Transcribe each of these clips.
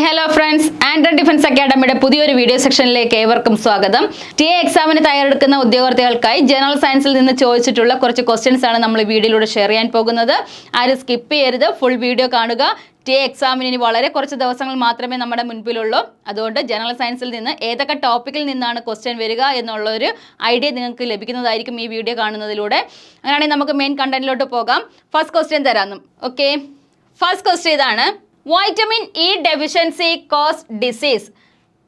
Hi hello friends Andro defence അക്കാഡമിയുടെ പുതിയൊരു video സെക്ഷനിലേക്ക് ഏവർക്കും സ്വാഗതം. ടി എ എക്സാമിന് തയ്യാറെടുക്കുന്ന ഉദ്യോഗാർത്ഥികൾക്കായി ജനറൽ സയൻസിൽ നിന്ന് ചോദിച്ചിട്ടുള്ള കുറച്ച് ക്വസ്റ്റ്യൻസ് ആണ് നമ്മൾ വീഡിയോയിലൂടെ ഷെയർ ചെയ്യാൻ പോകുന്നത്. ആരും സ്കിപ്പ് ചെയ്യരുത്. ഫുൾ വീഡിയോ കാണുക. ടി എക്സാമിന് ഇനി വളരെ കുറച്ച് ദിവസങ്ങൾ മാത്രമേ നമ്മുടെ മുൻപിലുള്ളൂ. അതുകൊണ്ട് ജനറൽ സയൻസിൽ നിന്ന് ഏതൊക്കെ ടോപ്പിക്കിൽ നിന്നാണ് ക്വസ്റ്റ്യൻ വരിക എന്നുള്ള ഒരു ഐഡിയ നിങ്ങൾക്ക് ലഭിക്കുന്നതായിരിക്കും ഈ വീഡിയോ കാണുന്നതിലൂടെ. അങ്ങനെയാണെങ്കിൽ നമുക്ക് മെയിൻ കണ്ടന്റിലോട്ട് പോകാം. ഫസ്റ്റ് ക്വസ്റ്റ്യൻ തരാമെന്നും ഓക്കെ ഫസ്റ്റ് ക്വസ്റ്റ്യൻ ഇതാണ്. Vitamin E deficiency cause disease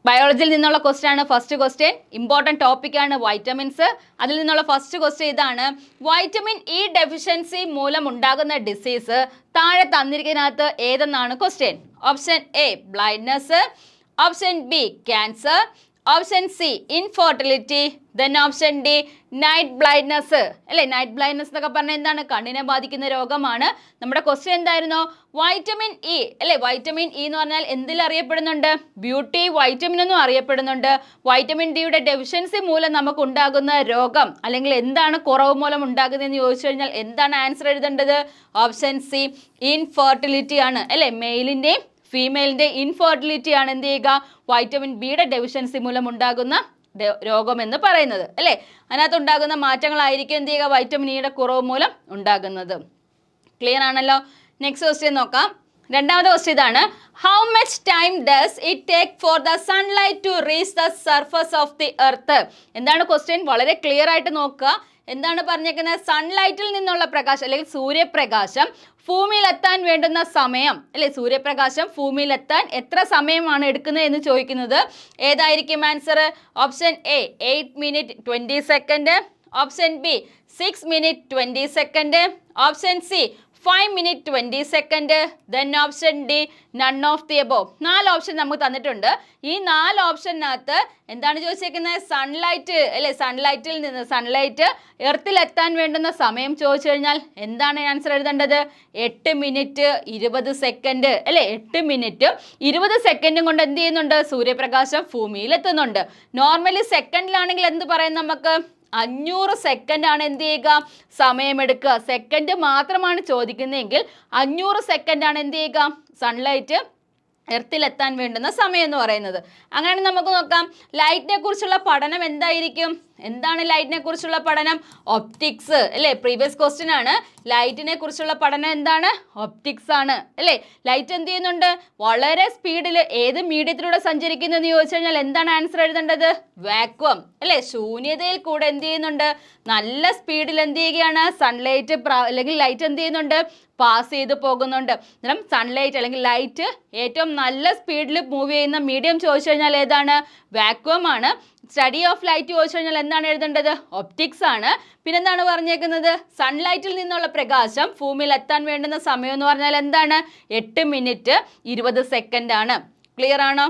ബയോളജിയിൽ നിന്നുള്ള ക്വസ്റ്റ്യൻ ആണ് ഫസ്റ്റ് ക്വസ്റ്റ്യൻ ഇമ്പോർട്ടന്റ് ടോപ്പിക്കാണ് വൈറ്റമിൻസ് അതിൽ നിന്നുള്ള ഫസ്റ്റ് ക്വസ്റ്റ്യൻ ഇതാണ്. വൈറ്റമിൻ ഇ ഡെഫിഷ്യൻസി മൂലം ഉണ്ടാകുന്ന ഡിസീസ് താഴെ തന്നിരിക്കുന്നതിനകത്ത് ഏതെന്നാണ് question option A blindness option B cancer option C infertility then option D night blindness അല്ലേ? നൈറ്റ് ബ്ലൈൻഡ്നെസ് എന്നൊക്കെ പറഞ്ഞാൽ എന്താണ്? കണ്ണിനെ ബാധിക്കുന്ന രോഗമാണ്. നമ്മുടെ ക്വസ്റ്റ്യൻ എന്തായിരുന്നു? വൈറ്റമിൻ ഇ അല്ലേ? വൈറ്റമിൻ ഇ എന്ന് പറഞ്ഞാൽ എന്തിൽ അറിയപ്പെടുന്നുണ്ട്? ബ്യൂട്ടി വൈറ്റമിൻ എന്നും അറിയപ്പെടുന്നുണ്ട്. വൈറ്റമിൻ ഡിയുടെ ഡെഫിഷ്യൻസി മൂലം നമുക്ക് ഉണ്ടാകുന്ന രോഗം അല്ലെങ്കിൽ എന്താണ് കുറവ് മൂലം ഉണ്ടാകുന്നതെന്ന് ചോദിച്ചു കഴിഞ്ഞാൽ എന്താണ് ആൻസർ എഴുതേണ്ടത്? ഓപ്ഷൻ സി ഇൻഫെർട്ടിലിറ്റി ആണ്. അല്ലേ? മെയിലിന്റെയും ഫീമെയിലിന്റെ ഇൻഫെർട്ടിലിറ്റി ആണ് എന്ത് ചെയ്യുക? വൈറ്റമിൻ ബിയുടെ ഡെഫിഷ്യൻസി മൂലം ഉണ്ടാകുന്ന രോഗമെന്ന് പറയുന്നത് അല്ലേ? അതിനകത്ത് ഉണ്ടാകുന്ന മാറ്റങ്ങളായിരിക്കും എന്ത് ചെയ്യുക? വൈറ്റമിൻ ഇയുടെ കുറവ് മൂലം ഉണ്ടാകുന്നത്. ക്ലിയർ ആണല്ലോ? നെക്സ്റ്റ് ക്വസ്റ്റ്യൻ നോക്കാം. രണ്ടാമത്തെ ക്വസ്റ്റ്യൻ ഇതാണ്. How much time does it take for the sunlight to reach the surface of the earth എന്താണ് ക്വസ്റ്റ്യൻ വളരെ ക്ലിയർ ആയിട്ട് നോക്കുക. എന്താണ് പറഞ്ഞേക്കുന്നത്? സൺലൈറ്റിൽ നിന്നുള്ള പ്രകാശം അല്ലെങ്കിൽ സൂര്യപ്രകാശം ഭൂമിയിലെത്താൻ വേണ്ടുന്ന സമയം. അല്ലെ? സൂര്യപ്രകാശം ഭൂമിയിലെത്താൻ എത്ര സമയമാണ് എടുക്കുന്നത് എന്ന് ചോദിക്കുന്നത്? ഏതായിരിക്കും answer option A eight minute twenty second option B six minute twenty second option C five minute twenty second then option D none of the above നാല് ഓപ്ഷൻ നമുക്ക് തന്നിട്ടുണ്ട്. ഈ നാല് ഓപ്ഷനകത്ത് എന്താണ് ചോദിച്ചേക്കുന്നത്? സൺലൈറ്റ് അല്ലേ? സൺലൈറ്റിൽ നിന്ന് സൺലൈറ്റ് എർത്തിലെത്താൻ വേണ്ടുന്ന സമയം ചോദിച്ചു കഴിഞ്ഞാൽ എന്താണ് ആൻസർ എഴുതേണ്ടത്? എട്ട് മിനിറ്റ് ഇരുപത് സെക്കൻഡ് അല്ലേ? എട്ട് മിനിറ്റ് ഇരുപത് സെക്കൻഡും കൊണ്ട് എന്ത് ചെയ്യുന്നുണ്ട്? സൂര്യപ്രകാശം ഭൂമിയിൽ എത്തുന്നുണ്ട്. നോർമലി സെക്കൻഡിലാണെങ്കിൽ എന്ത് പറയും നമുക്ക്? അഞ്ഞൂറ് സെക്കൻഡ് ആണ് എന്ത് ചെയ്യുക? സമയമെടുക്കുക. സെക്കൻഡ് മാത്രമാണ് ചോദിക്കുന്നതെങ്കിൽ അഞ്ഞൂറ് സെക്കൻഡ് ആണ് എന്ത് ചെയ്യുക? സൺലൈറ്റ് എർത്തിലെത്താൻ വേണ്ടുന്ന സമയം എന്ന് പറയുന്നത്. അങ്ങനെ നമുക്ക് നോക്കാം. ലൈറ്റിനെ കുറിച്ചുള്ള പഠനം എന്തായിരിക്കും? എന്താണ് ലൈറ്റിനെ കുറിച്ചുള്ള പഠനം? ഒപ്റ്റിക്സ് അല്ലേ? പ്രീവിയസ് ക്വസ്റ്റ്യൻ ആണ്. ലൈറ്റിനെ കുറിച്ചുള്ള പഠനം എന്താണ്? ഒപ്റ്റിക്സ് ആണ്. അല്ലേ? ലൈറ്റ് എന്ത് ചെയ്യുന്നുണ്ട്? വളരെ സ്പീഡിൽ ഏത് മീഡിയത്തിലൂടെ സഞ്ചരിക്കുന്നു എന്ന് ചോദിച്ചു കഴിഞ്ഞാൽ എന്താണ് ആൻസർ എഴുതേണ്ടത്? വാക്വം അല്ലേ? ശൂന്യതയിൽ കൂടെ എന്ത് ചെയ്യുന്നുണ്ട്? നല്ല സ്പീഡിൽ എന്ത് ചെയ്യുകയാണ്? സൺലൈറ്റ് അല്ലെങ്കിൽ ലൈറ്റ് എന്ത് ചെയ്യുന്നുണ്ട്? പാസ് ചെയ്ത് പോകുന്നുണ്ട്. അന്നേരം സൺലൈറ്റ് അല്ലെങ്കിൽ ലൈറ്റ് ഏറ്റവും നല്ല സ്പീഡിൽ മൂവ് ചെയ്യുന്ന മീഡിയം ചോദിച്ചു കഴിഞ്ഞാൽ ഏതാണ്? വാക്വം ആണ്. സ്റ്റഡി ഓഫ് ലൈറ്റ് ചോദിച്ചു കഴിഞ്ഞാൽ എന്താണ് എഴുതേണ്ടത്? ഒപ്റ്റിക്സ് ആണ്. പിന്നെന്താണ് പറഞ്ഞേക്കുന്നത്? സൺലൈറ്റിൽ നിന്നുള്ള പ്രകാശം ഭൂമിയിൽ എത്താൻ വേണ്ടുന്ന സമയം എന്ന് പറഞ്ഞാൽ എന്താണ്? എട്ട് മിനിറ്റ് ഇരുപത് സെക്കൻഡ് ആണ്. ക്ലിയർ ആണോ?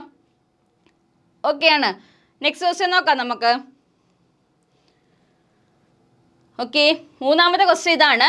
ഓക്കെ ആണ്. നെക്സ്റ്റ് ക്വസ്റ്റ്യൻ നോക്കാം നമുക്ക്. ഓക്കെ മൂന്നാമത്തെ ക്വസ്റ്റ്യൻ ഇതാണ്.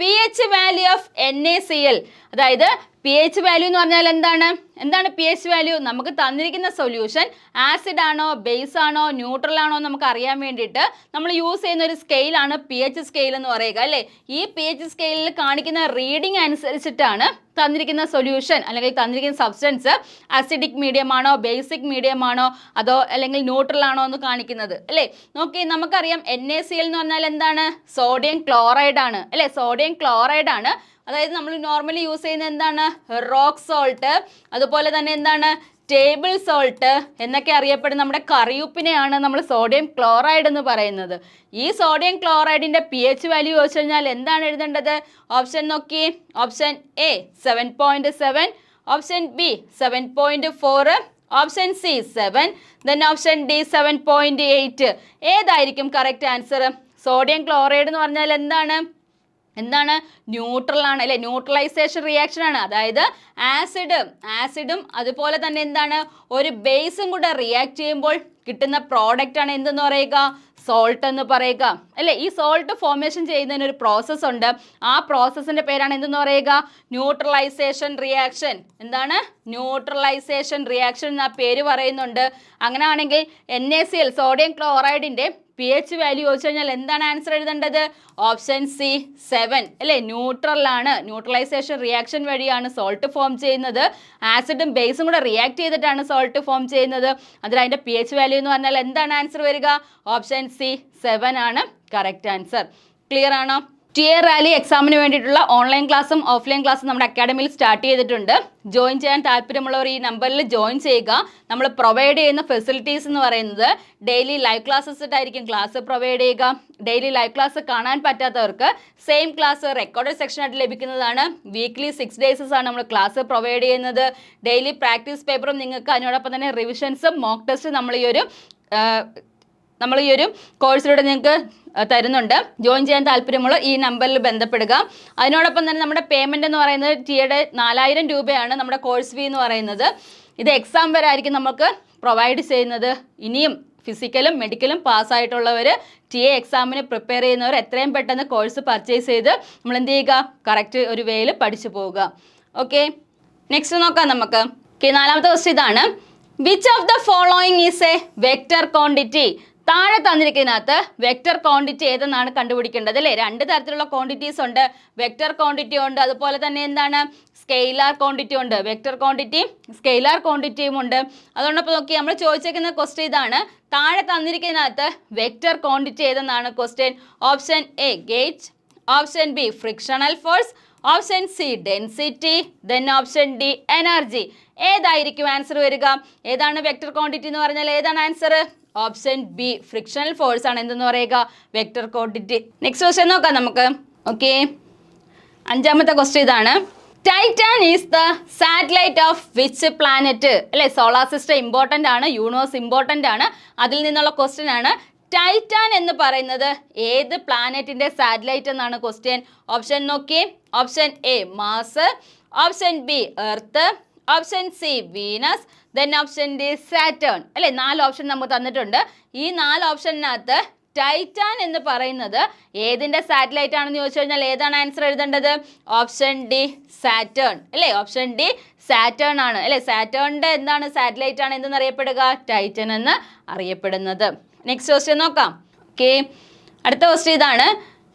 P H value of N A C L അതായത് പി എച്ച് വാല്യൂ എന്ന് പറഞ്ഞാൽ എന്താണ്? എന്താണ് പി എച്ച് വാല്യൂ നമുക്ക് തന്നിരിക്കുന്ന സൊല്യൂഷൻ ആസിഡ് ആണോ ബേസ് ആണോ ന്യൂട്രൽ ആണോ നമുക്ക് അറിയാൻ വേണ്ടിയിട്ട് നമ്മൾ യൂസ് ചെയ്യുന്ന ഒരു സ്കെയിലാണ് പി എച്ച് സ്കെയിൽ എന്ന് പറയുക അല്ലേ? ഈ പി എച്ച് സ്കെയിലിൽ കാണിക്കുന്ന റീഡിംഗ് അനുസരിച്ചിട്ടാണ് തന്നിരിക്കുന്ന സൊല്യൂഷൻ അല്ലെങ്കിൽ തന്നിരിക്കുന്ന സബ്സ്റ്റൻസ് അസിഡിക് മീഡിയം ആണോ ബേസിക് മീഡിയം ആണോ അതോ അല്ലെങ്കിൽ ന്യൂട്രൽ ആണോ എന്ന് കാണിക്കുന്നത് അല്ലേ? നോക്കി നമുക്കറിയാം എൻ എ സി എൽ എന്ന് പറഞ്ഞാൽ എന്താണ്? സോഡിയം ക്ലോറൈഡ് ആണ് അല്ലേ? സോഡിയം ക്ലോറൈഡ് ആണ് അതായത് നമ്മൾ നോർമലി യൂസ് ചെയ്യുന്ന എന്താണ്? റോക്ക് സോൾട്ട് അതുപോലെ തന്നെ എന്താണ്? ടേബിൾ സോൾട്ട് എന്നൊക്കെ അറിയപ്പെടുന്ന നമ്മുടെ കറിയുപ്പിനെയാണ് നമ്മൾ സോഡിയം ക്ലോറൈഡ് എന്ന് പറയുന്നത്. ഈ സോഡിയം ക്ലോറൈഡിന്റെ പി എച്ച് വാല്യൂ ചോദിച്ചു കഴിഞ്ഞാൽ എന്താണ് എഴുതേണ്ടത്? ഓപ്ഷൻ നോക്കി. Option A seven point seven option B seven point four option C seven then option D seven point eight ഏതായിരിക്കും കറക്റ്റ് ആൻസർ സോഡിയം ക്ലോറൈഡ് എന്ന് പറഞ്ഞാൽ എന്താണ്? എന്താണ്? ന്യൂട്രൽ ആണ് അല്ലെ? ന്യൂട്രലൈസേഷൻ റിയാക്ഷൻ ആണ്. അതായത് ആസിഡ് ആസിഡും അതുപോലെ തന്നെ എന്താണ്? ഒരു ബേസും കൂടെ റിയാക്ട് ചെയ്യുമ്പോൾ കിട്ടുന്ന പ്രോഡക്റ്റ് ആണ് എന്തെന്ന് പറയുക? സോൾട്ട് എന്ന് പറയുക. അല്ലെ? ഈ സോൾട്ട് ഫോർമേഷൻ ചെയ്യുന്നതിന് ഒരു പ്രോസസ്സ് ഉണ്ട്. ആ പ്രോസസ്സിന്റെ പേരാണ് എന്തെന്ന് പറയുക? ന്യൂട്രലൈസേഷൻ റിയാക്ഷൻ എന്താണ്? ന്യൂട്രലൈസേഷൻ റിയാക്ഷൻ എന്ന പേര് പറയുന്നുണ്ട്. അങ്ങനെയാണെങ്കിൽ N A C L sodium ക്ലോറൈഡിന്റെ P H value ചോദിച്ചു കഴിഞ്ഞാൽ എന്താണ് ആൻസർ എഴുതേണ്ടത്? ഓപ്ഷൻ സി സെവൻ അല്ലേ? ന്യൂട്രലാണ് ന്യൂട്രലൈസേഷൻ റിയാക്ഷൻ വഴിയാണ് സോൾട്ട് ഫോം ചെയ്യുന്നത്. ആസിഡും ബേസും കൂടെ റിയാക്ട് ചെയ്തിട്ടാണ് സോൾട്ട് ഫോം ചെയ്യുന്നത്. അതിൽ അതിന്റെ പി എച്ച് വാല്യൂ എന്ന് പറഞ്ഞാൽ എന്താണ് ആൻസർ വരിക? ഓപ്ഷൻ സി സെവൻ ആണ്. കറക്റ്റ് ആൻസർ ക്ലിയർ ആണോ? ടി എ റാലി എക്സാമിന് വേണ്ടിയിട്ടുള്ള ഓൺലൈൻ ക്ലാസ്സും ഓഫ്ലൈൻ ക്ലാസ്സും നമ്മുടെ അക്കാഡമിയിൽ സ്റ്റാർട്ട് ചെയ്തിട്ടുണ്ട്. ജോയിൻ ചെയ്യാൻ താല്പര്യമുള്ളവർ ഈ നമ്പറിൽ ജോയിൻ ചെയ്യുക. നമ്മൾ പ്രൊവൈഡ് ചെയ്യുന്ന ഫെസിലിറ്റീസ് എന്ന് പറയുന്നത് ഡെയിലി ലൈവ് ക്ലാസ്സസ് ആയിട്ടായിരിക്കും ക്ലാസ് പ്രൊവൈഡ് ചെയ്യുക. ഡെയിലി ലൈവ് ക്ലാസ് കാണാൻ പറ്റാത്തവർക്ക് സെയിം ക്ലാസ് റെക്കോർഡഡ് സെക്ഷൻ ആയിട്ട് ലഭിക്കുന്നതാണ്. വീക്ക്ലി സിക്സ് ഡേയ്സസ് ആണ് നമ്മൾ ക്ലാസ് പ്രൊവൈഡ് ചെയ്യുന്നത്. ഡെയിലി പ്രാക്ടീസ് പേപ്പറും നിങ്ങൾക്ക് അതിനോടൊപ്പം തന്നെ റിവിഷൻസും മോക്ക് ടെസ്റ്റ് നമ്മൾ ഈ ഒരു നമ്മൾ ഈ ഒരു കോഴ്സിലൂടെ നിങ്ങൾക്ക് തരുന്നുണ്ട്. ജോയിൻ ചെയ്യാൻ താല്പര്യമുള്ള ഈ നമ്പറിൽ ബന്ധപ്പെടുക. അതിനോടൊപ്പം തന്നെ നമ്മുടെ പേയ്മെന്റ് എന്ന് പറയുന്നത് ടിയുടെ നാലായിരം രൂപയാണ് നമ്മുടെ കോഴ്സ് ഫീ എന്ന് പറയുന്നത്. ഇത് എക്സാം വരെ ആയിരിക്കും നമുക്ക് പ്രൊവൈഡ് ചെയ്യുന്നത്. ഇനിയും ഫിസിക്കലും മെഡിക്കലും പാസ്സായിട്ടുള്ളവർ ടി എ എക്സാമിന് പ്രിപ്പയർ ചെയ്യുന്നവർ എത്രയും പെട്ടെന്ന് കോഴ്സ് പർച്ചേസ് ചെയ്ത് നമ്മൾ എന്ത് ചെയ്യുക? കറക്റ്റ് ഒരു വേയിൽ പഠിച്ചു പോവുക. ഓക്കെ നെക്സ്റ്റ് നോക്കാം നമുക്ക്. നാലാമത്തെ ക്വസ്റ്റ് ഇതാണ്. Which of the following is a vector quantity താഴെ തന്നിരിക്കുന്നതിനകത്ത് വെക്റ്റർ ക്വാണ്ടിറ്റി ഏതെന്നാണ് കണ്ടുപിടിക്കേണ്ടത് അല്ലേ? രണ്ട് തരത്തിലുള്ള ക്വാണ്ടിറ്റീസ് ഉണ്ട്. വെക്റ്റർ ക്വാണ്ടിറ്റി ഉണ്ട്. അതുപോലെ തന്നെ എന്താണ്? സ്കെയിലാർ ക്വാണ്ടിറ്റി ഉണ്ട്. വെക്റ്റർ ക്വാണ്ടിറ്റി സ്കെയിലാർ ക്വാണ്ടിറ്റിയും ഉണ്ട്. അതുകൊണ്ടപ്പോൾ നോക്കി നമ്മൾ ചോദിച്ചേക്കുന്ന ക്വസ്റ്റ്യൻ ഇതാണ്. താഴെ തന്നിരിക്കുന്നതിനകത്ത് vector quantity ഏതെന്നാണ് question option A gate option B frictional force option C density then option D energy ഏതായിരിക്കും ആൻസർ വരിക? ഏതാണ് വെക്റ്റർ ക്വാണ്ടിറ്റി എന്ന് പറഞ്ഞാൽ ഏതാണ് answer option B frictional force ആണ്. എന്തെന്ന് പറയുക? വെക്ടർ ക്വാണ്ടിറ്റി നെക്സ്റ്റ് ക്വസ്റ്റ്യൻ നോക്കാം നമുക്ക്. ഓക്കെ അഞ്ചാമത്തെ ക്വസ്റ്റ്യൻ ഇതാണ്. Titan is the satellite of which planet അല്ലെ സോളാർ സിസ്റ്റം ഇമ്പോർട്ടന്റ് ആണ് യൂണിവേഴ്സ് ഇമ്പോർട്ടന്റ് ആണ്. അതിൽ നിന്നുള്ള ക്വസ്റ്റ്യൻ ആണ്. ടൈറ്റാൻ എന്ന് പറയുന്നത് ഏത് പ്ലാനറ്റിന്റെ സാറ്റലൈറ്റ് എന്നാണ് ക്വസ്റ്റ്യൻ ഓപ്ഷൻ നോക്കി option A Mars option B Earth option C Venus then option D Saturn അല്ലെ? നാല് ഓപ്ഷൻ നമുക്ക് തന്നിട്ടുണ്ട്. ഈ നാല് ഓപ്ഷനകത്ത് ടൈറ്റാൻ എന്ന് പറയുന്നത് ഏതിന്റെ സാറ്റലൈറ്റ് ആണെന്ന് ചോദിച്ചു കഴിഞ്ഞാൽ ഏതാണ് ആൻസർ എഴുതേണ്ടത്? ഓപ്ഷൻ ഡി സാറ്റേൺ അല്ലേ? ഓപ്ഷൻ ഡി സാറ്റേൺ ആണ്. അല്ലേ? സാറ്റേണിന്റെ എന്താണ് സാറ്റലൈറ്റ് ആണ് എന്തെന്ന് അറിയപ്പെടുക? ടൈറ്റൻ എന്ന് അറിയപ്പെടുന്നത്. നെക്സ്റ്റ് ക്വസ്റ്റ്യൻ നോക്കാം. ഓക്കെ അടുത്ത ക്വസ്റ്റ്യൻ ഇതാണ്.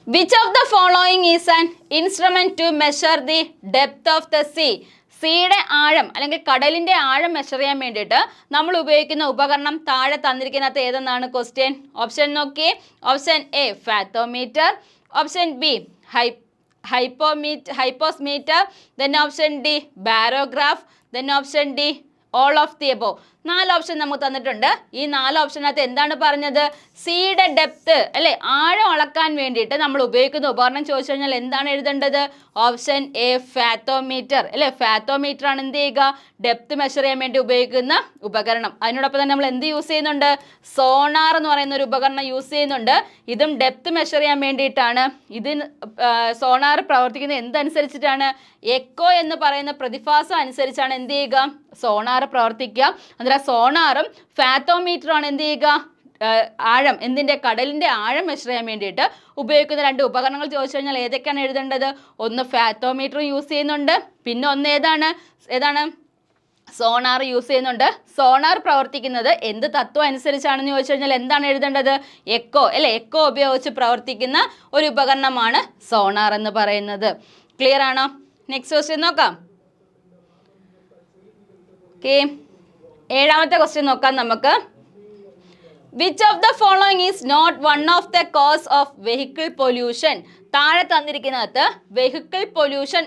Which of the following is an instrument to measure the depth of the sea സീയുടെ ആഴം അല്ലെങ്കിൽ കടലിന്റെ ആഴം മെഷർ ചെയ്യാൻ വേണ്ടിയിട്ട് നമ്മൾ ഉപയോഗിക്കുന്ന ഉപകരണം താഴെ തന്നിരിക്കുന്നത് ഏതെന്നാണ് ക്വസ്റ്റ്യൻ ഓപ്ഷൻ നോക്കി option A fathometer option B high ഹൈപ്പോമീറ്റ് hypsometer then option D barograph then option D all of the above നാല് ഓപ്ഷൻ നമുക്ക് തന്നിട്ടുണ്ട്. ഈ നാല് ഓപ്ഷനകത്ത് എന്താണ് പറഞ്ഞത്? സീയുടെ ഡെപ്ത് അല്ലെ? ആഴം അളക്കാൻ വേണ്ടിയിട്ട് നമ്മൾ ഉപയോഗിക്കുന്ന ഉപകരണം ചോദിച്ചു കഴിഞ്ഞാൽ എന്താണ് എഴുതേണ്ടത്? ഓപ്ഷൻ എ ഫാത്തോമീറ്റർ അല്ലെ? ഫാത്തോമീറ്റർ ആണ് എന്ത് ചെയ്യുക? ഡെപ്ത് മെഷർ ചെയ്യാൻ വേണ്ടി ഉപയോഗിക്കുന്ന ഉപകരണം. അതിനോടൊപ്പം തന്നെ നമ്മൾ എന്ത് യൂസ് ചെയ്യുന്നുണ്ട്? സോണാർ എന്ന് പറയുന്ന ഒരു ഉപകരണം യൂസ് ചെയ്യുന്നുണ്ട്. ഇതും ഡെപ്ത് മെഷർ ചെയ്യാൻ വേണ്ടിയിട്ടാണ്. ഇതിന് സോണാർ പ്രവർത്തിക്കുന്നത് എന്തനുസരിച്ചിട്ടാണ്? എക്കോ എന്ന് പറയുന്ന പ്രതിഭാസം അനുസരിച്ചാണ് എന്ത് ചെയ്യുക? സോണാർ പ്രവർത്തിക്കുക. അന്നേരം സോണാറും ഫാത്തോമീറ്ററും ആണ് എന്ത് ചെയ്യുക? ആഴം എന്തിന്റെ? കടലിന്റെ ആഴം മെഷർ ചെയ്യാൻ വേണ്ടിയിട്ട് ഉപയോഗിക്കുന്ന രണ്ട് ഉപകരണങ്ങൾ ചോദിച്ചു കഴിഞ്ഞാൽ ഏതൊക്കെയാണ് എഴുതേണ്ടത്? ഒന്ന് ഫാത്തോമീറ്റർ യൂസ് ചെയ്യുന്നുണ്ട്. പിന്നെ ഒന്ന് ഏതാണ്? ഏതാണ്? സോണാർ യൂസ് ചെയ്യുന്നുണ്ട്. സോണാർ പ്രവർത്തിക്കുന്നത് എന്ത് തത്വം അനുസരിച്ചാണെന്ന് ചോദിച്ചു കഴിഞ്ഞാൽ എന്താണ് എഴുതേണ്ടത്? എക്കോ അല്ലെ? എക്കോ ഉപയോഗിച്ച് പ്രവർത്തിക്കുന്ന ഒരു ഉപകരണമാണ് സോണാർ എന്ന് പറയുന്നത്. ക്ലിയർ ആണോ? നെക്സ്റ്റ് ക്വസ്റ്റ്യൻ നോക്കാം. ഓക്കെ ഏഴാമത്തെ ക്വസ്റ്റ്യൻ നോക്കാം നമുക്ക്. Which of the following is not one of the cause of vehicle pollution താഴെ തന്നിരിക്കുന്നകത്ത് വെഹിക്കിൾ പൊല്യൂഷൻ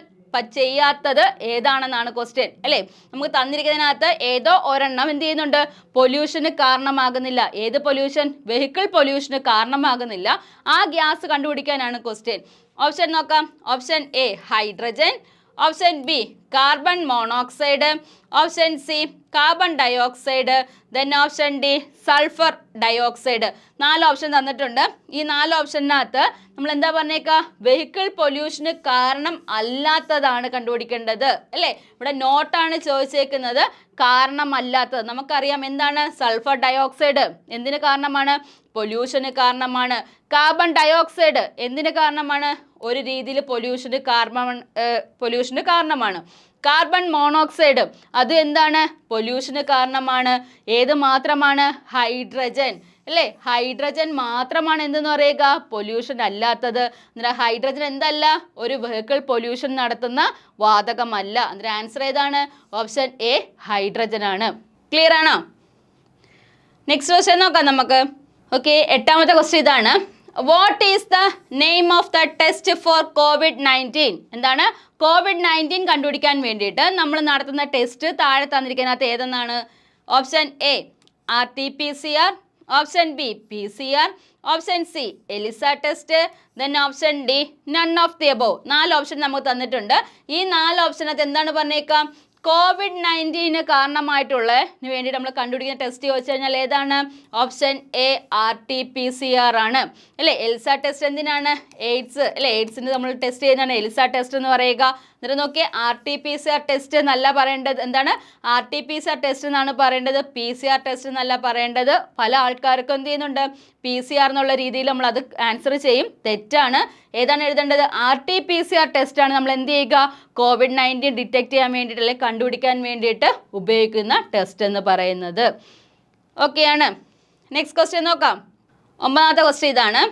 ചെയ്യാത്തത് ഏതാണെന്നാണ് ക്വസ്റ്റ്യൻ അല്ലേ? നമുക്ക് തന്നിരിക്കുന്നതിനകത്ത് ഏതോ ഒരെണ്ണം എന്ത് ചെയ്യുന്നുണ്ട്? പൊല്യൂഷന് കാരണമാകുന്നില്ല. ഏത് പൊല്യൂഷൻ വെഹിക്കിൾ പൊല്യൂഷന് കാരണമാകുന്നില്ല. ആ ഗ്യാസ് കണ്ടുപിടിക്കാനാണ് ക്വസ്റ്റ്യൻ ഓപ്ഷൻ നോക്കാം. Option A hydrogen option B carbon monoxide option C carbon dioxide then option D sulphur dioxide നാല് ഓപ്ഷൻ തന്നിട്ടുണ്ട്. ഈ നാല് ഓപ്ഷനകത്ത് നമ്മൾ എന്താ പറഞ്ഞേക്കുക വെഹിക്കിൾ പൊല്യൂഷന് കാരണം അല്ലാത്തതാണ് കണ്ടുപിടിക്കേണ്ടത്. അല്ലേ? ഇവിടെ നോട്ടാണ് ചോദിച്ചേക്കുന്നത്. കാരണമല്ലാത്തത്. നമുക്കറിയാം എന്താണ്? സൾഫർ ഡയോക്സൈഡ് എന്തിന് കാരണമാണ്? പൊല്യൂഷന് കാരണമാണ്. കാർബൺ ഡയോക്സൈഡ് എന്തിന് കാരണമാണ്? ഒരു രീതിയിൽ പൊല്യൂഷന് കാർബൺ പൊല്യൂഷന് കാരണമാണ്. കാർബൺ മോണോക്സൈഡ് അത് എന്താണ്? പൊല്യൂഷന് കാരണമാണ്. ഏത് മാത്രമാണ്? ഹൈഡ്രജൻ അല്ലേ? ഹൈഡ്രജൻ മാത്രമാണ് എന്തെന്ന് പറയുക? പൊല്യൂഷൻ അല്ലാത്തത്. അന്നേരം ഹൈഡ്രജൻ എന്തല്ല? ഒരു വെഹിക്കിൾ പൊല്യൂഷൻ നടത്തുന്ന വാതകമല്ല. അന്നേരം ആൻസർ ഏതാണ്? ഓപ്ഷൻ എ ഹൈഡ്രജൻ ആണ്. ക്ലിയർ ആണോ? നെക്സ്റ്റ് ക്വസ്റ്റ്യൻ നോക്കാം നമുക്ക്. ഓക്കെ എട്ടാമത്തെ ക്വസ്റ്റ്യൻ ഇതാണ്. What is the name of the test for COVID nineteen എന്താണ്? കോവിഡ് നയന്റീൻ കണ്ടുപിടിക്കാൻ വേണ്ടിയിട്ട് നമ്മൾ നടത്തുന്ന ടെസ്റ്റ് താഴെ തന്നിരിക്കുന്നതിനകത്ത് ഏതെന്നാണ്? Option A R T P C R option B P C R option C ELISA test then option D none of the above നാല് option നമുക്ക് തന്നിട്ടുണ്ട്. ഈ നാല് ഓപ്ഷനകത്ത് എന്താണ് പറഞ്ഞേക്കാം കോവിഡ് നയന്റീന് കാരണമായിട്ടുള്ള വേണ്ടി നമ്മൾ കണ്ടുപിടിക്കുന്ന ടെസ്റ്റ് ചോദിച്ചു കഴിഞ്ഞാൽ ഏതാണ്? Option A R T P C R ആണ്. അല്ലേ? എൽസ ടെസ്റ്റ് എന്തിനാണ്? എയ്ഡ്സ്. അല്ലേ? എയ്ഡ്സിന് നമ്മൾ ടെസ്റ്റ് ചെയ്യുന്നതാണ്. എൽസ ടെസ്റ്റ് എന്ന് പറയുക. എന്നിട്ട് നോക്കിയേ R T P C R test എന്നല്ല പറയേണ്ടത്. എന്താണ്? R T P C R test എന്നാണ് പറയേണ്ടത്. പി സി ആർ ടെസ്റ്റ് എന്നല്ല പറയേണ്ടത്. പല ആൾക്കാർക്കും എന്ത് ചെയ്യുന്നുണ്ട്? പി സി ആർ എന്നുള്ള രീതിയിൽ നമ്മൾ അത് ആൻസർ ചെയ്യും. തെറ്റാണ്. ഏതാണ് എഴുതേണ്ടത്? R T P C R test ആണ് നമ്മൾ എന്ത് ചെയ്യുക? കോവിഡ് നയന്റീൻ ഡിറ്റക്ട് ചെയ്യാൻ വേണ്ടിയിട്ട് അല്ലെങ്കിൽ കണ്ടുപിടിക്കാൻ വേണ്ടിയിട്ട് ഉപയോഗിക്കുന്ന ടെസ്റ്റ് എന്ന് പറയുന്നത്. ഓക്കെയാണ് നെക്സ്റ്റ് ക്വസ്റ്റ്യൻ നോക്കാം. ഒമ്പതാമത്തെ ക്വസ്റ്റ്യൻ ഇതാണ്.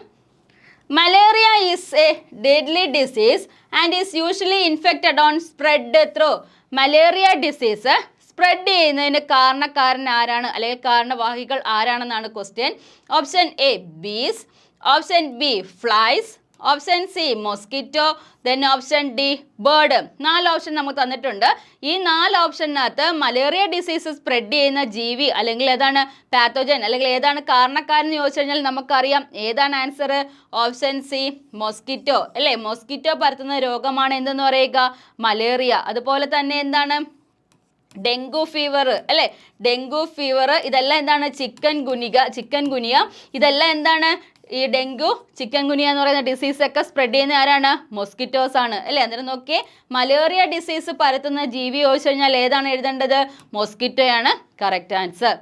Malaria is a deadly disease and is usually infected on spread through malaria disease spread ചെയ്യുന്നതിന് കാരണക്കാരൻ ആരാണ്? അല്ലെങ്കിൽ കാരണവാഹികൾ ആരാണെന്നാണ് question option A bees option B flies option C mosquito then option D bird നാല് option നമുക്ക് തന്നിട്ടുണ്ട്. ഈ നാല് ഓപ്ഷനകത്ത് മലേറിയ ഡിസീസ് സ്പ്രെഡ് ചെയ്യുന്ന ജീവി അല്ലെങ്കിൽ ഏതാണ് പാത്തോജൻ അല്ലെങ്കിൽ ഏതാണ് കാരണക്കാരൻ എന്ന് ചോദിച്ചു കഴിഞ്ഞാൽ നമുക്കറിയാം. ഏതാണ് ആൻസർ ഓപ്ഷൻ സി മൊസ്കിറ്റോ അല്ലേ? മൊസ്കിറ്റോ പരത്തുന്ന രോഗമാണ് എന്തെന്ന് പറയുക? മലേറിയ അതുപോലെ തന്നെ എന്താണ്? ഡെങ്കു ഫീവർ അല്ലേ? ഡെങ്കു ഫീവർ ഇതെല്ലാം എന്താണ്? Chikungunya chikungunya. ഇതെല്ലാം എന്താണ്? ഈ ഡെങ്കു ചിക്കൻ ഗുനിയ എന്ന് പറയുന്ന ഡിസീസ് ഒക്കെ സ്പ്രെഡ് ചെയ്യുന്ന ആരാണ്? മൊസ്കിറ്റോസ് ആണ്. അല്ലേ? അന്നേരം നോക്കിയേ. മലേറിയ ഡിസീസ് പരത്തുന്ന ജീവി ചോദിച്ചു കഴിഞ്ഞാൽ ഏതാണ് എഴുതേണ്ടത്? മൊസ്കിറ്റോയാണ് കറക്റ്റ് ആൻസർ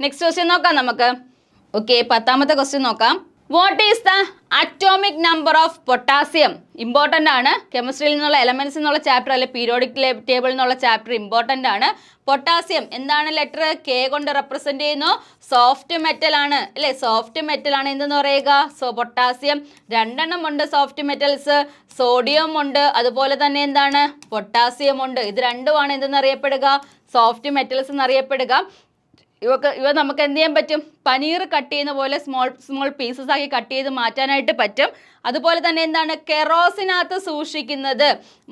നെക്സ്റ്റ് ക്വസ്റ്റ്യൻ നോക്കാം നമുക്ക്. ഓക്കെ പത്താമത്തെ ക്വസ്റ്റ്യൻ നോക്കാം. What is the atomic number of potassium important ആണ്. കെമിസ്ട്രിയിൽ നിന്നുള്ള എലമെൻസ് എന്നുള്ള ചാപ്റ്റർ അല്ലെ പീരിയോഡിക് ടേബിൾ എന്നുള്ള ചാപ്റ്റർ ഇമ്പോർട്ടന്റ് ആണ്. പൊട്ടാസ്യം എന്താണ് ലെറ്റർ കെ കൊണ്ട് റെപ്രസെന്റ് ചെയ്യുന്നു. സോഫ്റ്റ് മെറ്റൽ ആണ്. അല്ലേ? സോഫ്റ്റ് മെറ്റൽ ആണ് എന്തെന്ന് പറയുക? സോ പൊട്ടാസ്യം രണ്ടെണ്ണം ഉണ്ട് സോഫ്റ്റ് മെറ്റൽസ് സോഡിയം ഉണ്ട്. അതുപോലെ തന്നെ എന്താണ്? പൊട്ടാസ്യം ഉണ്ട്. ഇത് രണ്ടുമാണ് എന്തെന്ന് അറിയപ്പെടുക? സോഫ്റ്റ് മെറ്റൽസ് എന്നറിയപ്പെടുക. ഇവക്ക് ഇവ നമുക്ക് എന്ത് ചെയ്യാൻ പറ്റും? പനീർ കട്ട് ചെയ്യുന്ന പോലെ സ്മോൾ സ്മോൾ പീസസ് ആക്കി കട്ട് ചെയ്ത് മാറ്റാനായിട്ട് പറ്റും. അതുപോലെ തന്നെ എന്താണ്? കെറോസിനകത്ത് സൂക്ഷിക്കുന്നത്.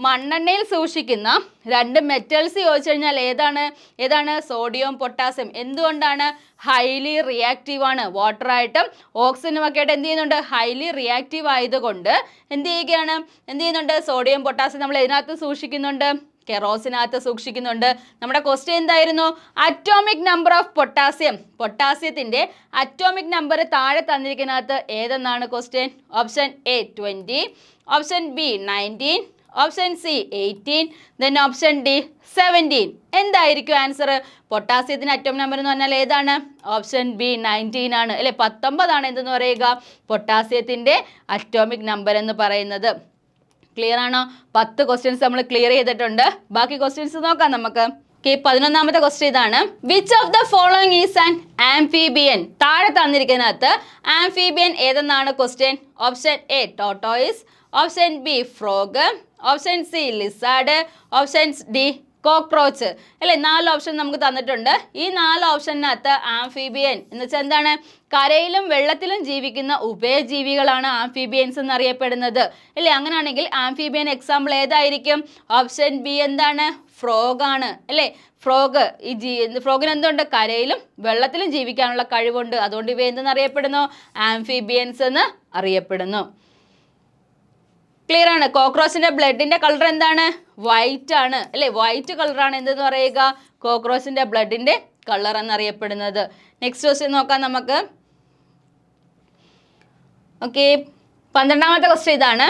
മണ്ണെണ്ണയിൽ സൂക്ഷിക്കുന്ന രണ്ട് മെറ്റൽസ് ചോദിച്ചു കഴിഞ്ഞാൽ ഏതാണ്? ഏതാണ്? സോഡിയം പൊട്ടാസ്യം എന്തുകൊണ്ടാണ്? ഹൈലി റിയാക്റ്റീവ് ആണ്. വാട്ടറായിട്ടും ഓക്സിജനും ഒക്കെ ആയിട്ട് എന്ത് ചെയ്യുന്നുണ്ട്? ഹൈലി റിയാക്റ്റീവ് ആയതുകൊണ്ട് എന്ത് ചെയ്യുകയാണ്? എന്ത് ചെയ്യുന്നുണ്ട്? സോഡിയം പൊട്ടാസ്യം നമ്മൾ ഇതിനകത്ത് സൂക്ഷിക്കുന്നുണ്ട്. കെറോസിനകത്ത് സൂക്ഷിക്കുന്നുണ്ട്. നമ്മുടെ ക്വസ്റ്റ്യൻ എന്തായിരുന്നു? അറ്റോമിക് നമ്പർ ഓഫ് പൊട്ടാസ്യം പൊട്ടാസ്യത്തിന്റെ അറ്റോമിക് നമ്പർ താഴെ തന്നിരിക്കുന്നതിനകത്ത് ഏതെന്നാണ് question option A twenty option B nineteen option C eighteen then option D seventeen എന്തായിരിക്കും ആൻസർ പൊട്ടാസ്യത്തിന് അറ്റോം നമ്പർ എന്ന് പറഞ്ഞാൽ ഏതാണ്? ഓപ്ഷൻ ബി നയന്റീൻ ആണ്. അല്ലെ? പത്തൊമ്പതാണ് എന്തെന്ന് പറയുക? പൊട്ടാസ്യത്തിന്റെ അറ്റോമിക് നമ്പർ എന്ന് പറയുന്നത്. ക്ലിയർ ആണോ? പത്ത് ക്വസ്റ്റ്യൻസ് നമ്മൾ ക്ലിയർ ചെയ്തിട്ടുണ്ട്. ബാക്കി ക്വസ്റ്റ്യൻസ് നോക്കാം നമുക്ക്. പതിനൊന്നാമത്തെ ക്വസ്റ്റ്യൻ ഇതാണ്. Which of the following is an amphibian താഴെ തന്നിരിക്കുന്നതിനകത്ത് amphibian ഏതെന്നാണ് question option A tortoise option B frog option C lizard option D cockroach അല്ലേ? നാല് ഓപ്ഷൻ നമുക്ക് തന്നിട്ടുണ്ട്. ഈ നാല് ഓപ്ഷനകത്ത് ആംഫീബിയൻ എന്ന് വെച്ചാൽ എന്താണ്? കരയിലും വെള്ളത്തിലും ജീവിക്കുന്ന ഉഭയജീവികളാണ് ആംഫീബിയൻസ് എന്നറിയപ്പെടുന്നത്. അല്ലേ? അങ്ങനെയാണെങ്കിൽ ആംഫീബിയൻ എക്സാമ്പിൾ ഏതായിരിക്കും? ഓപ്ഷൻ ബി എന്താണ്? ഫ്രോഗ് ആണ്. അല്ലേ? ഫ്രോഗ് ഈ ജീ ഫ്രോഗിന് എന്തുണ്ട്? കരയിലും വെള്ളത്തിലും ജീവിക്കാനുള്ള കഴിവുണ്ട്. അതുകൊണ്ട് ഇവ എന്തെന്ന് അറിയപ്പെടുന്നു ആംഫീബിയൻസ് എന്ന് അറിയപ്പെടുന്നു. ക്ലിയർ ആണ്. കോക്രോച്ചിന്റെ ബ്ലഡിന്റെ കളർ എന്താണ്? വൈറ്റ് ആണ്. അല്ലേ? വൈറ്റ് കളറാണ് എന്തെന്ന് പറയുക? കോക്രോച്ചിന്റെ ബ്ലഡിന്റെ കളർ എന്നറിയപ്പെടുന്നത്. നെക്സ്റ്റ് ക്വസ്റ്റ്യൻ നോക്കാം നമുക്ക്. ഓക്കെ പന്ത്രണ്ടാമത്തെ ക്വസ്റ്റ്യൻ ഇതാണ്.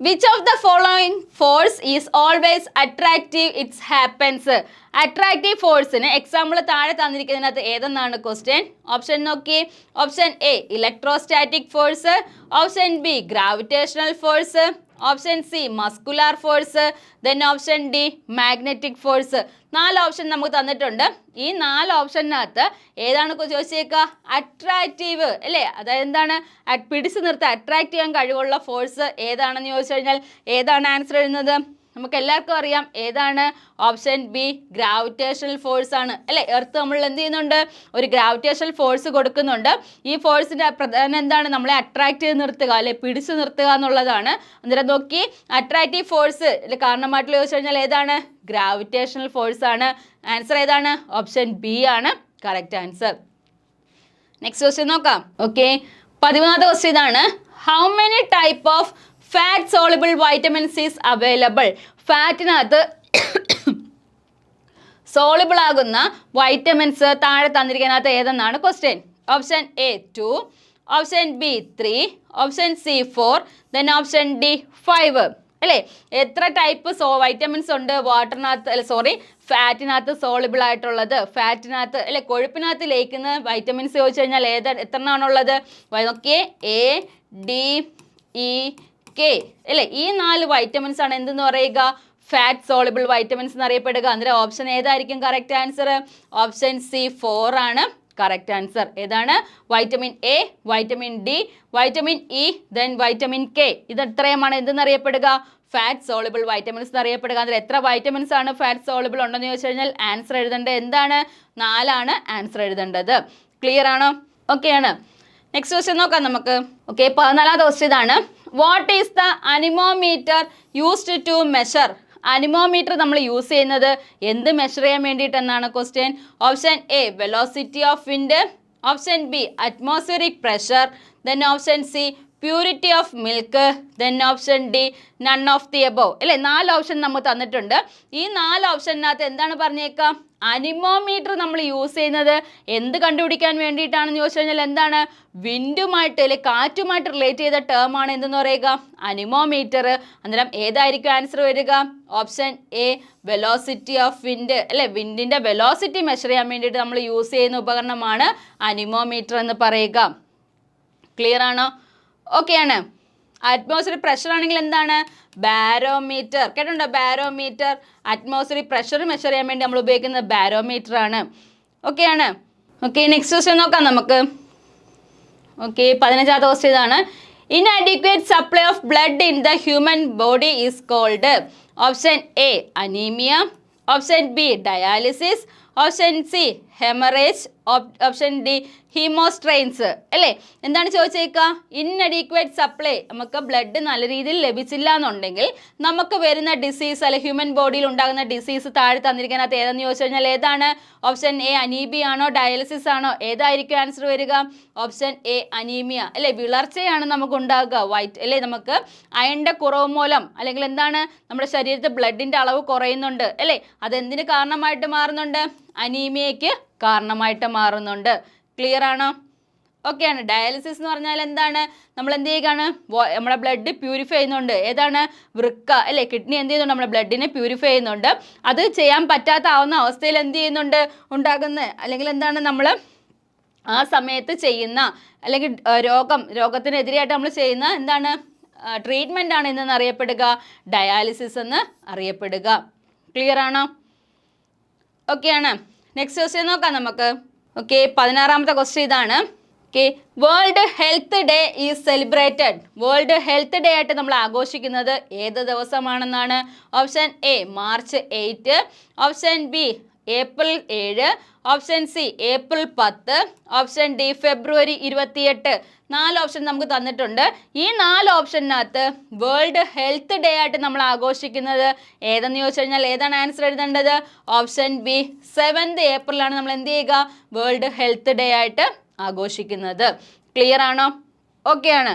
Which of the following force is always attractive it's happens attractive ഫോഴ്സിന് example താഴെ തന്നിരിക്കുന്നതിനകത്ത് ഏതെന്നാണ് ക്വസ്റ്റ്യൻ ഓപ്ഷൻ നോക്കി. Option A electrostatic force option B gravitational force option C muscular force then option D magnetic force നാല് option നമുക്ക് തന്നിട്ടുണ്ട്. ഈ നാല് ഓപ്ഷനകത്ത് ഏതാണ് ചോദിച്ചേക്കുക അട്രാക്റ്റീവ് അല്ലേ? അതായത് എന്താണ്? പിടിച്ചു നിർത്താൻ അട്രാക്റ്റ് ചെയ്യാൻ കഴിവുള്ള ഫോഴ്സ് ഏതാണെന്ന് ചോദിച്ചു കഴിഞ്ഞാൽ ഏതാണ് ആൻസർ എഴുതുന്നത് നമുക്ക് എല്ലാവർക്കും അറിയാം ഏതാണ് ഓപ്ഷൻ ബി ഗ്രാവിറ്റേഷണൽ ഫോഴ്സ് ആണ്. അല്ലെ? എർത്ത് നമ്മൾ എന്ത് ചെയ്യുന്നുണ്ട്? ഒരു ഗ്രാവിറ്റേഷണൽ ഫോഴ്സ് കൊടുക്കുന്നുണ്ട്. ഈ ഫോഴ്സിന്റെ പ്രധാനം എന്താണ്? നമ്മളെ അട്രാക്ട് ചെയ്ത് നിർത്തുക അല്ലെ? പിടിച്ചു നിർത്തുക എന്നുള്ളതാണ്. അന്നേരം നോക്കി അട്രാക്റ്റീവ് ഫോഴ്സ് കാരണമായിട്ടുള്ള ചോദിച്ചു കഴിഞ്ഞാൽ ഏതാണ്? ഗ്രാവിറ്റേഷണൽ ഫോഴ്സ് ആണ്. ആൻസർ ഏതാണ്? ഓപ്ഷൻ ബി ആണ്. Correct answer. നെക്സ്റ്റ് ക്വസ്റ്റ്യൻ നോക്കാം. ഓക്കെ. പതിമൂന്നാമത്തെ ക്വസ്റ്റ്യൻ ഇതാണ്. How many type of fat soluble vitamin Cs available ഫാറ്റിനകത്ത് സോളിബിൾ ആകുന്ന വൈറ്റമിൻസ് താഴെ തന്നിരിക്കുന്നതിനകത്ത് ഏതെന്നാണ് question option A two option B three option C four then option D five അല്ലേ? എത്ര type so vitamins ഉണ്ട്? വാട്ടറിനകത്ത് അല്ല സോറി ഫാറ്റിനകത്ത് സോളിബിൾ ആയിട്ടുള്ളത്. ഫാറ്റിനകത്ത് അല്ലെ കൊഴുപ്പിനകത്ത് ലയിക്കുന്ന വൈറ്റമിൻസ് ചോദിച്ചു കഴിഞ്ഞാൽ ഏത് എത്ര എണ്ണമാണുള്ളത് നോക്കിയേ. എ ഡി ഇ കെ അല്ലേ? ഈ നാല് വൈറ്റമിൻസ് ആണ് എന്തെന്ന് പറയുക? ഫാറ്റ് സോളിബിൾ വൈറ്റമിൻസ് എന്നറിയപ്പെടുക. അന്നേരം ഓപ്ഷൻ ഏതായിരിക്കും? Correct answer option C four ആണ്. കറക്റ്റ് ആൻസർ ഏതാണ്? Vitamin A vitamin D vitamin E then vitamin K ഇത് എത്രയുമാണ്? എന്തെന്നറിയപ്പെടുക ഫാറ്റ് സോളിബിൾ വൈറ്റമിൻസ് എന്നറിയപ്പെടുക. അതിൽ എത്ര വൈറ്റമിൻസ് ആണ് ഫാറ്റ് സോളിബിൾ ഉണ്ടെന്ന് ചോദിച്ചു കഴിഞ്ഞാൽ ആൻസർ എഴുതേണ്ടത് എന്താണ്? നാലാണ് ആൻസർ എഴുതേണ്ടത്. ക്ലിയർ ആണോ? ഓക്കെ ആണ്. നെക്സ്റ്റ് ക്വസ്റ്റ്യൻ നോക്കാം നമുക്ക്. ഓക്കെ പതിനാലാം ക്വസ്റ്റ്യൻ ഇതാണ്. What is the anemometer used to measure anemometer നമ്മൾ യൂസ് ചെയ്യുന്നത് എന്ത് മെഷർ ചെയ്യാൻ വേണ്ടിയിട്ടെന്നാണ് question option A velocity of wind option B atmospheric pressure then option C purity of milk then option D none of the above അല്ലേ? നാല് option നമുക്ക് തന്നിട്ടുണ്ട്. ഈ നാല് ഓപ്ഷനകത്ത് എന്താണ് പറഞ്ഞേക്കാം? അനിമോമീറ്റർ നമ്മൾ യൂസ് ചെയ്യുന്നത് എന്ത് കണ്ടുപിടിക്കാൻ വേണ്ടിയിട്ടാണെന്ന് ചോദിച്ചു കഴിഞ്ഞാൽ എന്താണ്? വിൻഡുമായിട്ട് അല്ലെ കാറ്റുമായിട്ട് റിലേറ്റ് ചെയ്ത ടേം ആണ് എന്തെന്ന് പറയുക? അനിമോമീറ്റർ. അന്നേരം ഏതായിരിക്കും ആൻസർ വരിക? Option A velocity of wind അല്ലെ വിൻഡിന്റെ വെലോസിറ്റി മെഷർ ചെയ്യാൻ വേണ്ടിയിട്ട് നമ്മൾ യൂസ് ചെയ്യുന്ന ഉപകരണമാണ് അനിമോമീറ്റർ എന്ന് പറയുക. ക്ലിയർ ആണോ? ഓക്കെ ആണ്. അറ്റ്മോസ്ഫിയർ പ്രഷർ ആണെങ്കിൽ എന്താണ്? ബാരോമീറ്റർ കേട്ടോ ബാരോമീറ്റർ അറ്റ്മോസ്ഫിയർ പ്രഷർ മെഷർ ചെയ്യാൻ വേണ്ടി നമ്മൾ ഉപയോഗിക്കുന്ന ബാരോമീറ്റർ ആണ്. ഓക്കെ ആണ്. ഓക്കെ നെക്സ്റ്റ് ക്വസ്റ്റ്യൻ നോക്കാം നമുക്ക്. ഓക്കെ പതിനഞ്ചാമത്തെ ക്വസ്റ്റ്യൻ ഇതാണ്. Inadequate supply of blood in the human body is called option A anaemia option B dialysis option C haemorrhage option D ഹീമോസ്ട്രെയിൻസ് അല്ലേ? എന്താണ് ചോദിച്ചേക്കുക ഇൻഅഡീക്വേറ്റ് സപ്ലൈ നമുക്ക് ബ്ലഡ് നല്ല രീതിയിൽ ലഭിച്ചില്ല എന്നുണ്ടെങ്കിൽ നമുക്ക് വരുന്ന ഡിസീസ് അല്ലെ ഹ്യൂമൻ ബോഡിയിൽ ഉണ്ടാകുന്ന ഡിസീസ് താഴെ തന്നിരിക്കുന്നതിനകത്ത് ഏതെന്ന് ചോദിച്ചു കഴിഞ്ഞാൽ ഏതാണ്? ഓപ്ഷൻ എ അനീബി ആണോ? ഡയാലിസിസ് ആണോ? ഏതായിരിക്കും ആൻസർ വരിക? ഓപ്ഷൻ എ അനീമിയ അല്ലെ? വിളർച്ചയാണ് നമുക്ക് ഉണ്ടാകുക. വൈറ്റ് അല്ലേ? നമുക്ക് അയണിന്റെ കുറവ് മൂലം അല്ലെങ്കിൽ എന്താണ്? നമ്മുടെ ശരീരത്തിൽ ബ്ലഡിന്റെ അളവ് കുറയുന്നുണ്ട്. അല്ലേ? അതെന്തിന് കാരണമായിട്ട് മാറുന്നുണ്ട്? അനീമിയയ്ക്ക് കാരണമായിട്ട് മാറുന്നുണ്ട്. ക്ലിയർ ആണോ? ഓക്കെയാണ് ഡയാലിസിസ് എന്ന് പറഞ്ഞാൽ എന്താണ്? നമ്മൾ എന്ത് ചെയ്യുകയാണ്? നമ്മുടെ ബ്ലഡ് പ്യൂരിഫൈ ചെയ്യുന്നുണ്ട്. ഏതാണ്? വൃക്ക അല്ലേ? കിഡ്നി എന്ത് ചെയ്യുന്നുണ്ട്? നമ്മുടെ ബ്ലഡിനെ പ്യൂരിഫൈ ചെയ്യുന്നുണ്ട്. അത് ചെയ്യാൻ പറ്റാത്ത ആവുന്ന അവസ്ഥയിൽ എന്ത് ചെയ്യുന്നുണ്ട്? ഉണ്ടാകുന്ന അല്ലെങ്കിൽ എന്താണ് നമ്മൾ ആ സമയത്ത് ചെയ്യുന്ന അല്ലെങ്കിൽ രോഗം രോഗത്തിനെതിരെയായിട്ട് നമ്മൾ ചെയ്യുന്ന എന്താണ്? ട്രീറ്റ്മെന്റ് ആണ് ഇന്ന് അറിയപ്പെടുക. ഡയാലിസിസ് എന്ന് അറിയപ്പെടുക. ക്ലിയർ ആണോ? ഓക്കെയാണ് നെക്സ്റ്റ് ക്വസ്റ്റ്യൻ നോക്കാം നമുക്ക്. ഓക്കെ പതിനാറാമത്തെ ക്വസ്റ്റ്യൻ ഇതാണ്. Okay world health day is celebrated world health day ആയിട്ട് നമ്മൾ ആഘോഷിക്കുന്നത് ഏത് ദിവസമാണെന്നാണ്? Option A March eight option B April ഏഴ് ഓപ്ഷൻ സി ഏപ്രിൽ പത്ത് ഓപ്ഷൻ ഡി ഫെബ്രുവരി ഇരുപത്തിയെട്ട്. നാല് ഓപ്ഷൻ നമുക്ക് തന്നിട്ടുണ്ട്. ഈ നാല് ഓപ്ഷനകത്ത് വേൾഡ് ഹെൽത്ത് ഡേ ആയിട്ട് നമ്മൾ ആഘോഷിക്കുന്നത് ഏതെന്ന് ചോദിച്ചു കഴിഞ്ഞാൽ ഏതാണ് ആൻസർ എഴുതേണ്ടത്? ഓപ്ഷൻ ബി സെവൻത് ഏപ്രിലാണ് നമ്മൾ എന്ത് ചെയ്യുക? വേൾഡ് ഹെൽത്ത് ഡേ ആയിട്ട് ആഘോഷിക്കുന്നത്. ക്ലിയർ ആണോ? ഓക്കെ ആണ്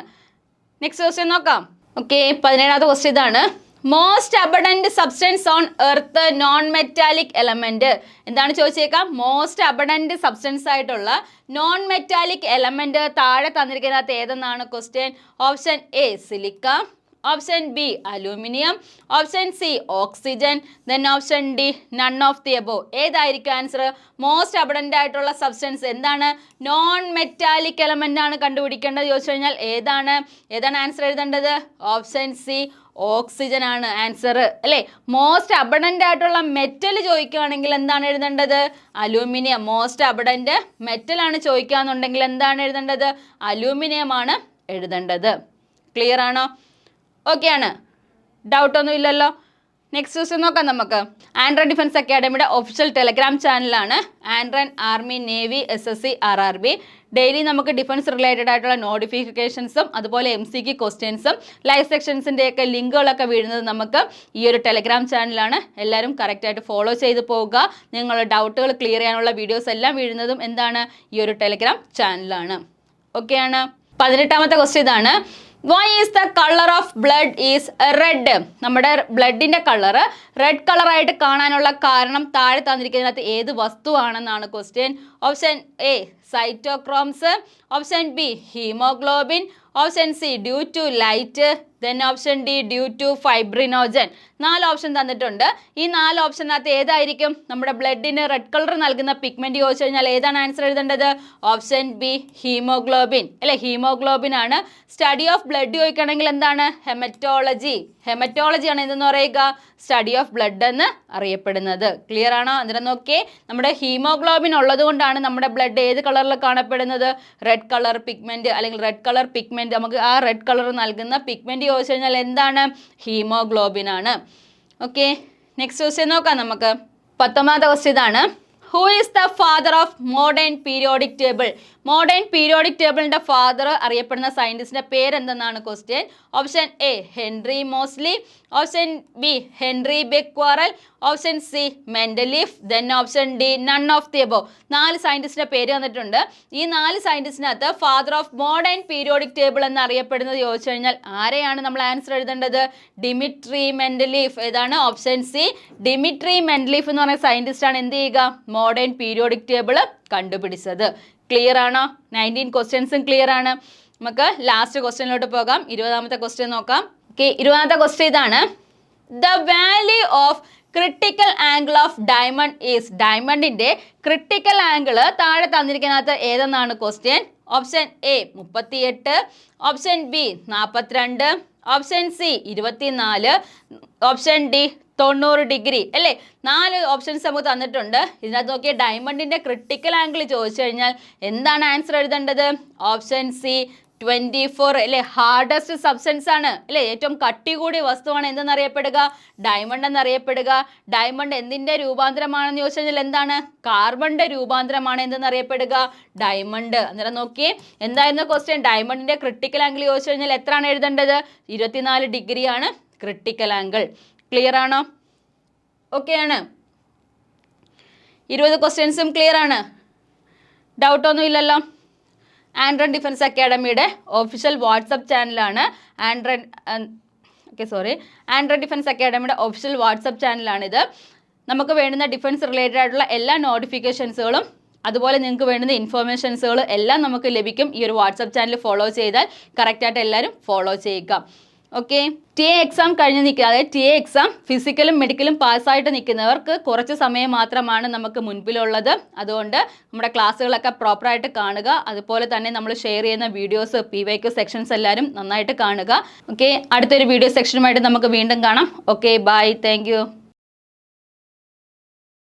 നെക്സ്റ്റ് ക്വസ്റ്റ്യൻ നോക്കാം. ഓക്കെ പതിനേഴാമത്തെ ക്വസ്റ്റ്യൻ ഇതാണ്. Most abundant substance on earth non metallic element എന്താണ് ചോദിച്ചേക്കാം? മോസ്റ്റ് അബഡന്റ് സബ്സ്റ്റൻസ് ആയിട്ടുള്ള നോൺ മെറ്റാലിക് എലമെന്റ് താഴെ തന്നിരിക്കുന്നതിനകത്ത് ഏതെന്നാണ്? Question option A silica option B aluminium option C oxygen then option D none of the above ഏതായിരിക്കും answer most abundant ആയിട്ടുള്ള substance എന്താണ്? Non metallic element ആണ് കണ്ടുപിടിക്കേണ്ടത്. ചോദിച്ചു കഴിഞ്ഞാൽ ഏതാണ്? ഏതാണ് ആൻസർ എഴുതേണ്ടത്? ഓപ്ഷൻ സി ഓക്സിജൻ ആണ് ആൻസർ. അല്ലേ? മോസ്റ്റ് അബഡന്റ് ആയിട്ടുള്ള മെറ്റൽ ചോദിക്കുകയാണെങ്കിൽ എന്താണ് എഴുതേണ്ടത്? അലൂമിനിയം മോസ്റ്റ് അബഡന്റ് മെറ്റൽ ആണ് ചോദിക്കുകയെന്നുണ്ടെങ്കിൽ എന്താണ് എഴുതേണ്ടത്? അലൂമിനിയം ആണ് എഴുതേണ്ടത്. ക്ലിയർ ആണോ? ഓക്കെ ആണ്. ഡൗട്ടൊന്നും ഇല്ലല്ലോ. നെക്സ്റ്റ് ക്വസ്റ്റ്യൻ നോക്കാം നമുക്ക്. ആൻഡ്രൻ ഡിഫൻസ് അക്കാഡമിയുടെ ഒഫീഷ്യൽ ടെലഗ്രാം ചാനലാണ് ആൻഡ്രൻ army navy S S C R R B daily നമുക്ക് ഡിഫൻസ് റിലേറ്റഡ് ആയിട്ടുള്ള നോട്ടിഫിക്കേഷൻസും അതുപോലെ എം സി ക്വസ്റ്റ്യൻസും ലൈവ് സെക്ഷൻസിന്റെയൊക്കെ ലിങ്കുകളൊക്കെ വീഴുന്നത് നമുക്ക് ഈ ഒരു ടെലഗ്രാം ചാനലാണ് എല്ലാവരും കറക്റ്റായിട്ട് ഫോളോ ചെയ്ത് പോവുക. നിങ്ങളുടെ ഡൗട്ടുകൾ ക്ലിയർ ചെയ്യാനുള്ള വീഡിയോസ് എല്ലാം വീഴുന്നതും എന്താണ്? ഈ ഒരു ടെലഗ്രാം ചാനലാണ് ഓക്കെയാണ് പതിനെട്ടാമത്തെ ക്വസ്റ്റ്യൻ ഇതാണ്. Why is the colour of blood is red നമ്മുടെ ബ്ലഡിന്റെ കളറ് റെഡ് കളറായിട്ട് കാണാനുള്ള കാരണം താഴെ തന്നിരിക്കുന്നതിനകത്ത് ഏത് വസ്തുവാണെന്നാണ് question option A cytochromes option B haemoglobin option C due to light then option D due to fibrinogen നാല് ഓപ്ഷൻ തന്നിട്ടുണ്ട്. ഈ നാല് ഓപ്ഷനകത്ത് ഏതായിരിക്കും? നമ്മുടെ ബ്ലഡിന് റെഡ് കളർ നൽകുന്ന പിഗ്മെന്റ് ചോദിച്ചു കഴിഞ്ഞാൽ ഏതാണ് ആൻസർ എഴുതേണ്ടത്? ഓപ്ഷൻ ബി ഹീമോഗ്ലോബിൻ അല്ലെ ഹീമോഗ്ലോബിൻ ആണ്. സ്റ്റഡി ഓഫ് ബ്ലഡ് ചോദിക്കണമെങ്കിൽ എന്താണ്? ഹെമറ്റോളജി ഹെമറ്റോളജി ആണ് എന്തെന്ന് പറയുക? സ്റ്റഡി ഓഫ് ബ്ലഡ് എന്ന് അറിയപ്പെടുന്നത്. ക്ലിയർ ആണോ? അന്നേരം നോക്കിയേ. നമ്മുടെ ഹീമോഗ്ലോബിൻ ഉള്ളത് കൊണ്ടാണ് നമ്മുടെ ബ്ലഡ് ഏത് കളറിൽ കാണപ്പെടുന്നത്? റെഡ് കളർ പിഗ്മെന്റ് അല്ലെങ്കിൽ റെഡ് കളർ പിഗ്മെന്റ് നമുക്ക് ആ റെഡ് കളർ നൽകുന്ന പിഗ്മെന്റ് ചോദിച്ചു കഴിഞ്ഞാൽ എന്താണ്? ഹീമോഗ്ലോബിൻ ആണ്. ഓക്കെ നെക്സ്റ്റ് ക്വസ്റ്റ്യൻ നോക്കാം നമുക്ക്. പത്തൊമ്പതാമത്തെ ക്വസ്റ്റ്യൻ ഇതാണ്. Who is the father of modern periodic table modern periodic ടേബിളിന്റെ ഫാദർ അറിയപ്പെടുന്ന സയന്റിസ്റ്റിന്റെ പേരെന്തെന്നാണ് question option A Henry Moseley option B Henry Becquerel option C Mendeleev then option D none of the above നാല് സയന്റിസ്റ്റിന്റെ പേര് വന്നിട്ടുണ്ട്. ഈ നാല് സയന്റിസ്റ്റിനകത്ത് father of modern periodic table എന്ന് അറിയപ്പെടുന്നത് ചോദിച്ചു കഴിഞ്ഞാൽ ആരെയാണ് നമ്മൾ ആൻസർ എഴുതേണ്ടത്? ഡിമിട്രി മെൻഡലീഫ് ഏതാണ്? ഓപ്ഷൻ സി ഡിമിട്രി മെൻഡലീഫ് എന്ന് പറയുന്ന സയന്റിസ്റ്റാണ് എന്ത് ചെയ്യുക? മോഡേൺ പീരിയോഡിക് ടേബിൾ കണ്ടുപിടിച്ചത്. ക്ലിയർ ആണോ? നയന്റീൻ ക്വസ്റ്റ്യൻസും ക്ലിയർ ആണ്. നമുക്ക് ലാസ്റ്റ് ക്വസ്റ്റ്യനിലോട്ട് പോകാം. ഇരുപതാമത്തെ ക്വസ്റ്റ്യൻ നോക്കാം. ഓക്കെ ഇരുപതാമത്തെ ക്വസ്റ്റ്യൻ ഇതാണ്. The value of critical angle of diamond is ഡയമണ്ടിന്റെ critical angle താഴെ തന്നിരിക്കുന്നതിനകത്ത് ഏതെന്നാണ് ക്വസ്റ്റ്യൻ ഓപ്ഷൻ എ മുപ്പത്തിയെട്ട് ഓപ്ഷൻ ബി നാൽപ്പത്തിരണ്ട് ഓപ്ഷൻ സി ഇരുപത്തിനാല്. ഓപ്ഷൻ ഡി തൊണ്ണൂറ് ഡിഗ്രി. അല്ലേ? നാല് ഓപ്ഷൻസ് നമുക്ക് തന്നിട്ടുണ്ട്. ഇതിനകത്ത് നോക്കിയ ഡയമണ്ടിന്റെ ക്രിട്ടിക്കൽ ആംഗിൾ ചോദിച്ചു കഴിഞ്ഞാൽ എന്താണ് ആൻസർ എഴുതേണ്ടത്? ഓപ്ഷൻ സി ട്വന്റി ഫോർ അല്ലേ ഹാർഡസ്റ്റ് സബ്സ്റ്റൻസ് ആണ്. അല്ലേ? ഏറ്റവും കട്ടി കൂടിയ വസ്തുവാണ് എന്തെന്നറിയപ്പെടുക? ഡയമണ്ട് എന്നറിയപ്പെടുക. ഡയമണ്ട് എന്തിന്റെ രൂപാന്തരമാണെന്ന് ചോദിച്ചു കഴിഞ്ഞാൽ എന്താണ് കാർബണിന്റെ രൂപാന്തരമാണ് എന്തെന്നറിയപ്പെടുക? ഡയമണ്ട് അന്നേരം നോക്കി എന്തായിരുന്നു ക്വസ്റ്റ്യൻ ഡയമണ്ടിന്റെ ക്രിട്ടിക്കൽ ആംഗിൾ ചോദിച്ചു കഴിഞ്ഞാൽ എത്രയാണ് എഴുതേണ്ടത്? ഇരുപത്തിനാല് ഡിഗ്രിയാണ് ക്രിട്ടിക്കൽ ആംഗിൾ ക്ലിയർ ആണോ? ഓക്കെ ആണ്. ഇരുപത് ക്വസ്റ്റ്യൻസും ക്ലിയർ ആണ്. ഡൗട്ടൊന്നും ഇല്ലല്ലോ? ആൻഡ്രൻ ഡിഫൻസ് അക്കാഡമിയുടെ ഒഫീഷ്യൽ വാട്സപ്പ് ചാനലാണ് ആൻഡ്രൻ ഓക്കെ സോറി ആൻഡ്രൻ ഡിഫൻസ് അക്കാഡമിയുടെ ഒഫീഷ്യൽ വാട്സപ്പ് ചാനലാണിത്. നമുക്ക് വേണ്ടുന്ന ഡിഫൻസ് റിലേറ്റഡ് ആയിട്ടുള്ള എല്ലാ നോട്ടിഫിക്കേഷൻസുകളും അതുപോലെ നിങ്ങൾക്ക് വേണ്ടുന്ന ഇൻഫോർമേഷൻസുകൾ എല്ലാം നമുക്ക് ലഭിക്കും ഈ ഒരു വാട്സപ്പ് ചാനൽ ഫോളോ ചെയ്താൽ. കറക്റ്റായിട്ട് എല്ലാവരും ഫോളോ ചെയ്യുക. ഓക്കെ ടി എ എക്സാം കഴിഞ്ഞ് നിൽക്കുക. അതായത് ടി എ എക്സാം ഫിസിക്കലും മെഡിക്കലും പാസ്സായിട്ട് നിൽക്കുന്നവർക്ക് കുറച്ച് സമയം മാത്രമാണ് നമുക്ക് മുൻപിലുള്ളത്. അതുകൊണ്ട് നമ്മുടെ ക്ലാസ്സുകളൊക്കെ പ്രോപ്പറായിട്ട് കാണുക. അതുപോലെ തന്നെ നമ്മൾ ഷെയർ ചെയ്യുന്ന videos P Y Q sections എല്ലാവരും നന്നായിട്ട് കാണുക. ഓക്കെ അടുത്തൊരു വീഡിയോ സെക്ഷനുമായിട്ട് നമുക്ക് വീണ്ടും കാണാം. Okay bye thank